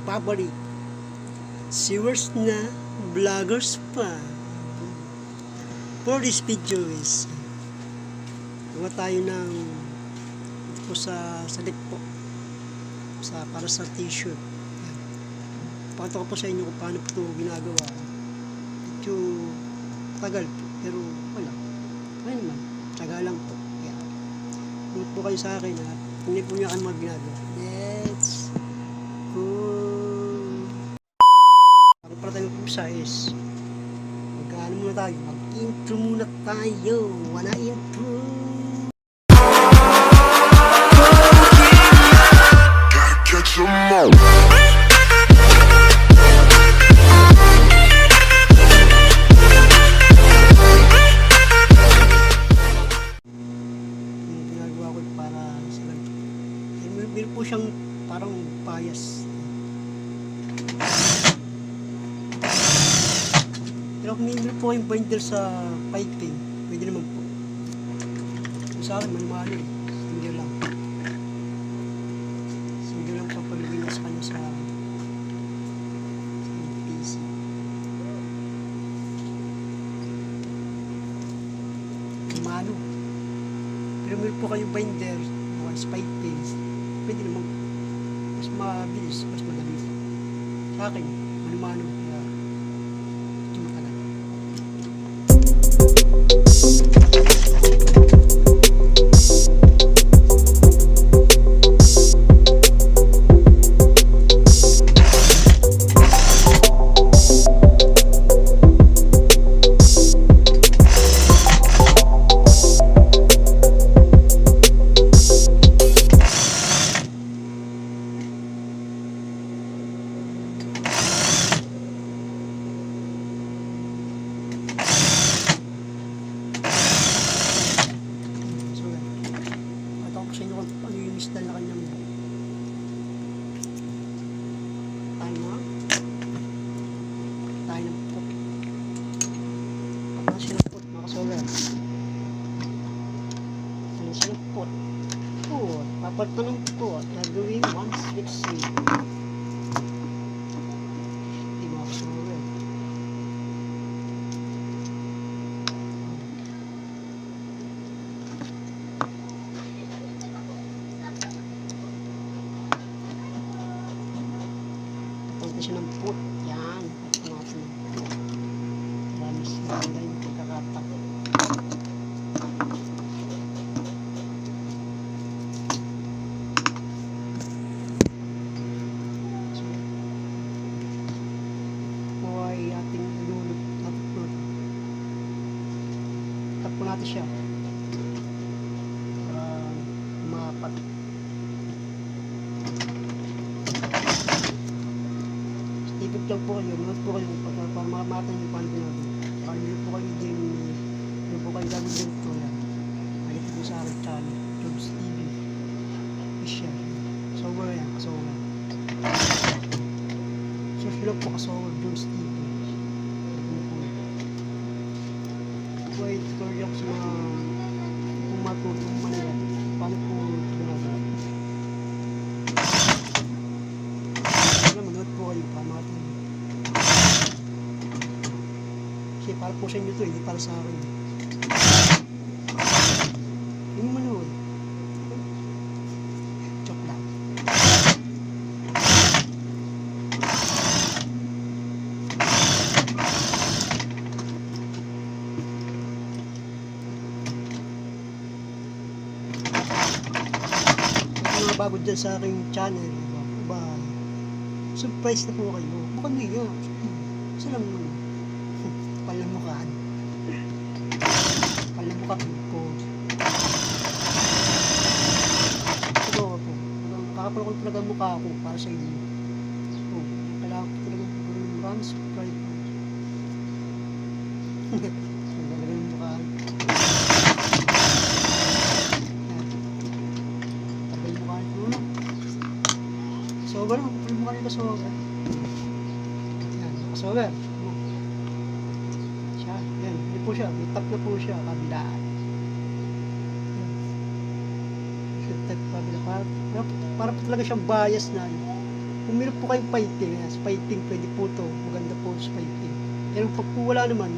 nagbabalik. Sewers na, vloggers pa. For this video is, gawa tayo ng ito sa, sa lip po. Sa, para sa t-shirt. Pakita ko po sa inyo kung paano po ito ginagawa. Medyo tagal po, pero wala. Ano naman, tsaga lang po. Yan. Huwag po kayo sa akin ha. Hindi po niyo akan mga ginagawa. Let's mag-umpisa is magkaano muna tayo? Mag-intro muna tayo. Wanna intro? Meron po yung binder sa piping, pwede naman po. Kung sa akin, manumali. Single lang. Single lang papalagay niya sa kanya sa PC. Mano. Pero meron po kayong binder, mga spike pwede naman. Mas mabilis, mas madali. Sa akin, mano-mano. Kaya, Pag-iwis na lang ng tayo na. Tayo ng put. Pag sila put, mga kasolar. Ano sila put? Put. Papat pa ng put. Nagawin Punta siya ng put. Yan. At natin. Maraming maganda yung pagkakatak. So, ito ay ating ilulog. Tapos Tap po natin siya. Para mapat. Lang po kayo, manood po kayo makamatan yung paano natin. Kaya nyo po kayo din, nyo po kayo gamit din ito yan. Nakita po sa akin channel, Jobs TV. Official. Sober yan, kasober. Search nyo lang po kasober, Jobs TV. Tutorial ko sa mga kung matutong Manila. Paano po ginagawa. Para Kasi para po sa inyo to, hindi para sa akin. Mo manood. Joke lang. Mga bago dyan sa aking channel, bye. Surprise na po kayo. Mukhang niya. Saan Palamukhaan. Palamukhaan ko. Ito po. Kakapal ko talaga mukha ko para sa inyo. So, kailangan ko talaga ng maraming surprise. Talaga yung mukha. Tagal mukha kapal mukha nito sober. Yan, sober. Siya, yan, hindi po siya, may na po siya, kabilaan. Should tap kabila, para, para, para po talaga siyang bias na, ano. kung meron po kayong piping, yes, piping, pwede po to. Maganda po sa piping. Pero pag po wala naman,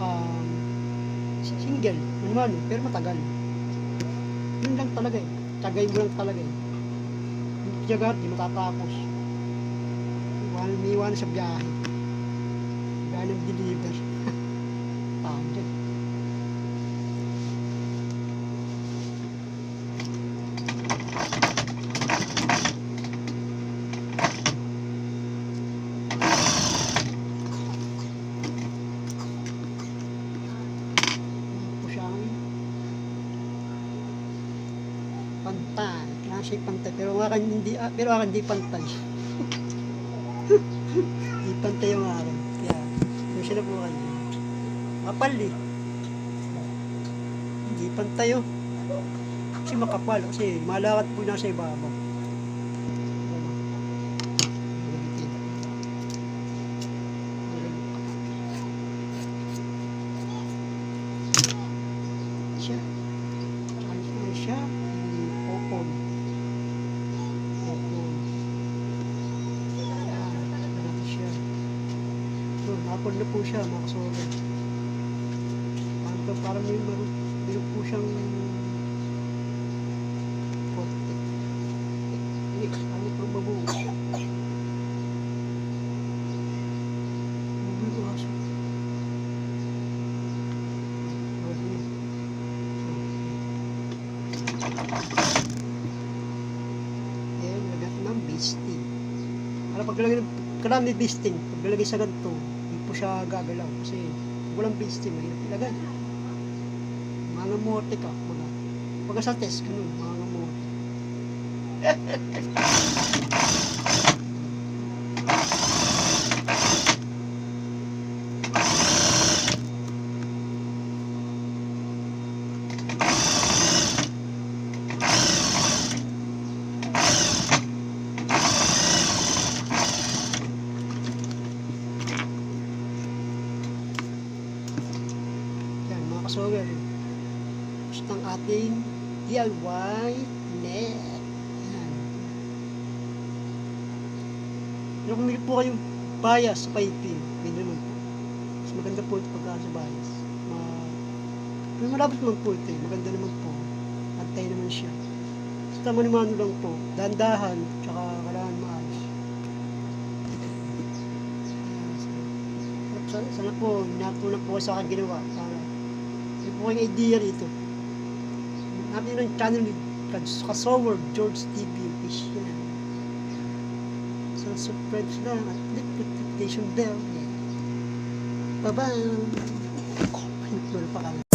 um, single, ano pero matagal. Yun lang talaga eh. Tagay mo lang talaga eh. Yung tiyagat, di matatapos. Iwan, may iwan sa biyahe. Biyahe ng deliver. Ang pantay. Kailangan siya pantay. Pero akin hindi, ah, pero akin hindi pantay. hindi pantay yung akin. Kaya, yung sila po kanya. Kapal eh. Hindi pantay oh. Kasi makapal. Kasi malakad po nasa ibabaw. siya. Na siya. Popon. Popon. Ayan. Ganito siya. So, napon na po siya, mga kasoga. Parang, parang may meron, po siyang ano pa mabuo. Mabuo aso. Ayan, lagat ng bisting. Para paglalagay ng karami bisting, paglalagay sa ganito, hindi po siya gagalaw. Kasi walang bisting, mahirap ilagay. Mga mote ka, mga pagka sa test, ganun, mga mote. Yan, mga kasogal. Ating DIY net. Yan. Pero kung may po kayong bias sa piping, may naman po. Mas maganda po ito pagka sa bias. Ma may malapit naman po ito eh. Maganda naman po. Antay naman siya. Basta manimano lang po. Dandahan, tsaka kailangan maayos. Sana, sana po, natunan po sa akin ginawa. Sana. May po kayong idea rito. Nabi ng channel ni Kasower George TV Official. So, subscribe na at click notification bell. Bye-bye! Oh, pa kami.